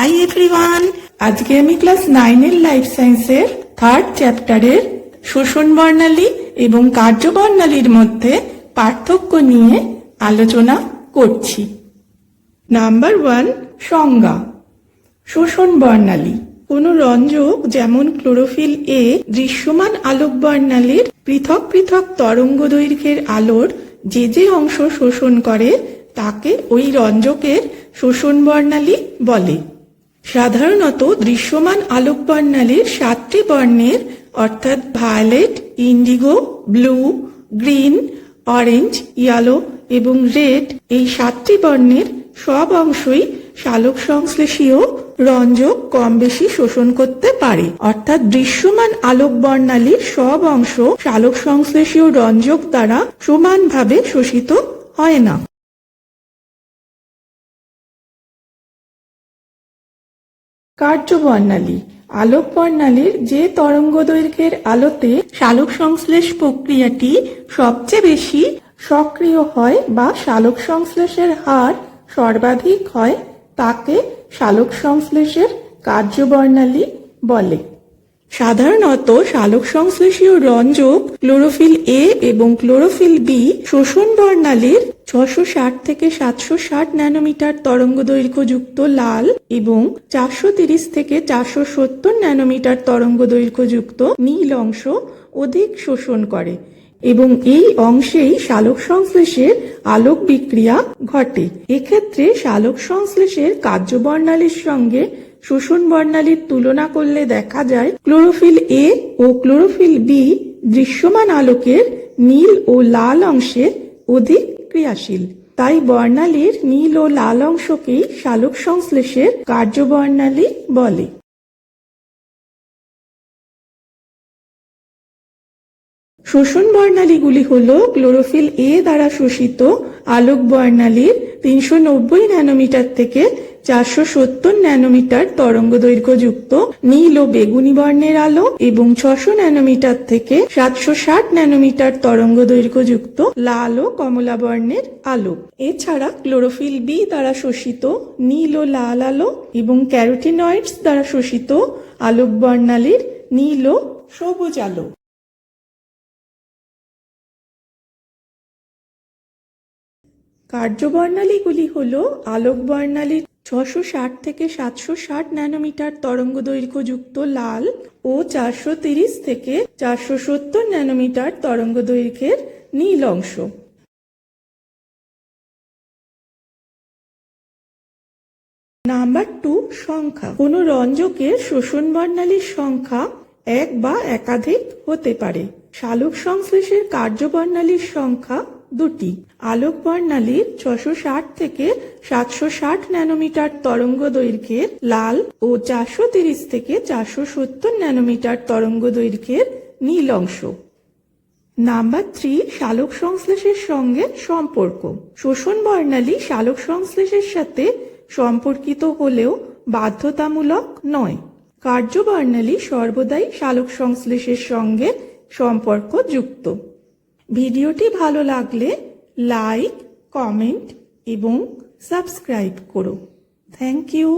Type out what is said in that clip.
Hi everyone আজকে আমি class নাইনের লাইফ সায়েন্সের থার্ড চ্যাপ্টারের শোষণ বর্ণালী এবং কার্য বর্ণালীর মধ্যে পার্থক্য নিয়ে আলোচনা করছি। নাম্বার ওয়ান সংজ্ঞা। শোষণ বর্ণালী। কোন রঞ্জক যেমন ক্লোরোফিল এ দৃশ্যমান আলোক বর্ণালীর পৃথক পৃথক তরঙ্গ দৈর্ঘ্যের আলোর যে যে অংশ শোষণ করে, তাকে ওই রঞ্জকের শোষণ বর্ণালী বলে। সাধারণত দৃশ্যমান আলোক বর্ণালীর সাতটি বর্ণের, অর্থাৎ violet, indigo, blue, green, orange, yellow এবং রেড এই সাতটি বর্ণের সব অংশই সালোক সংশ্লেষীয় রঞ্জক কম বেশি শোষণ করতে পারে। অর্থাৎ দৃশ্যমান আলোক বর্ণালীর সব অংশ সালোক সংশ্লেষীয় রঞ্জক দ্বারা সমানভাবে শোষিত হয় না। কার্য বর্ণালী আলোক বর্ণালীর যে তরঙ্গ দৈর্ঘ্যের আলোতে সালোক সংশ্লেষ প্রক্রিয়াটি সবচেয়ে বেশি সক্রিয় হয় বা সালোক সংশ্লেষের হার সর্বাধিক হয়, তাকে সালোক সংশ্লেষের কার্য বর্ণালী বলে। সাধারণত সালোক সংশ্লেষীয় রঞ্জক ক্লোরোফিল এ এবং ক্লোরোফিল বি শোষণ বর্ণালীর ছশো ষাট থেকে সাতশো ষাট ন্যানোমিটার তরঙ্গ দৈর্ঘ্যযুক্ত লাল এবং চারশো তিরিশ থেকে চারশো সত্তর ন্যানোমিটার তরঙ্গ দৈর্ঘ্যযুক্ত নীল অংশ অধিক শোষণ করে এবং এই অংশেই সালোক সংশ্লেষের আলোক বিক্রিয়া ঘটে। এক্ষেত্রে শালক সংশ্লেষের কার্য বর্ণালীর সঙ্গে শোষণ বর্ণালীর তুলনা করলে দেখা যায় ক্লোরোফিল এ ও ক্লোরোফিল বি দৃশ্যমান আলোকের নীল ও লাল অংশে অধিক ক্রিয়াশীল। তাই বর্ণালীর নীল ও লাল অংশকেই সালোক সংশ্লেষের কার্য বর্ণালী বলে। শোষণ বর্ণালীগুলি হল ক্লোরোফিল এ দ্বারা শোষিত আলোক বর্ণালীর তিনশো নব্বই ন্যানোমিটার থেকে চারশো সত্তর ন্যানোমিটার তরঙ্গ দৈর্ঘ্যযুক্ত নীল ও বেগুনি বর্ণের আলো এবং ছশো ন্যানোমিটার থেকে সাতশো ষাট ন্যানোমিটার তরঙ্গ দৈর্ঘ্যযুক্ত লাল ও কমলা বর্ণের আলো। এছাড়া ক্লোরোফিল বি দ্বারা শোষিত নীল ও লাল আলো এবং ক্যারোটিনয়েডস দ্বারা শোষিত আলোক বর্ণালীর নীল ও সবুজ আলো। কার্যবর্ণালীগুলি হল আলোক বর্ণালীর ছশো ষাট থেকে সাতশো ষাট ন্যানোমিটার তরঙ্গ দৈর্ঘ্যযুক্ত লাল ও চারশো তিরিশ থেকে চারশো সত্তর ন্যানোমিটার তরঙ্গ দৈর্ঘ্যের নীল অংশ। নাম্বার টু, সংখ্যা। কোন রঞ্জকের শোষণ বর্ণালীর সংখ্যা এক বা একাধিক হতে পারে। সালোক সংশ্লেষের কার্যবর্ণালীর সংখ্যা দুটি। আলোক বর্ণালীর ছশো ষাট থেকে সাতশো ষাট ন্যানোমিটার তরঙ্গ দৈর্ঘ্যের লাল ও চারশো তিরিশ থেকে চারশো সত্তর ন্যানোমিটার তরঙ্গ দৈর্ঘ্যের নীল অংশ। নাম্বার থ্রি সালোক সংশ্লেষের সঙ্গে সম্পর্ক। শোষণ বর্ণালী সালোক সংশ্লেষের সাথে সম্পর্কিত হলেও বাধ্যতামূলক নয়। কার্য বর্ণালী সর্বদাই সালোক সংশ্লেষের সঙ্গে সম্পর্কযুক্ত। ভিডিওটি ভালো লাগলে লাইক কমেন্ট এবং সাবস্ক্রাইব করো। Thank you.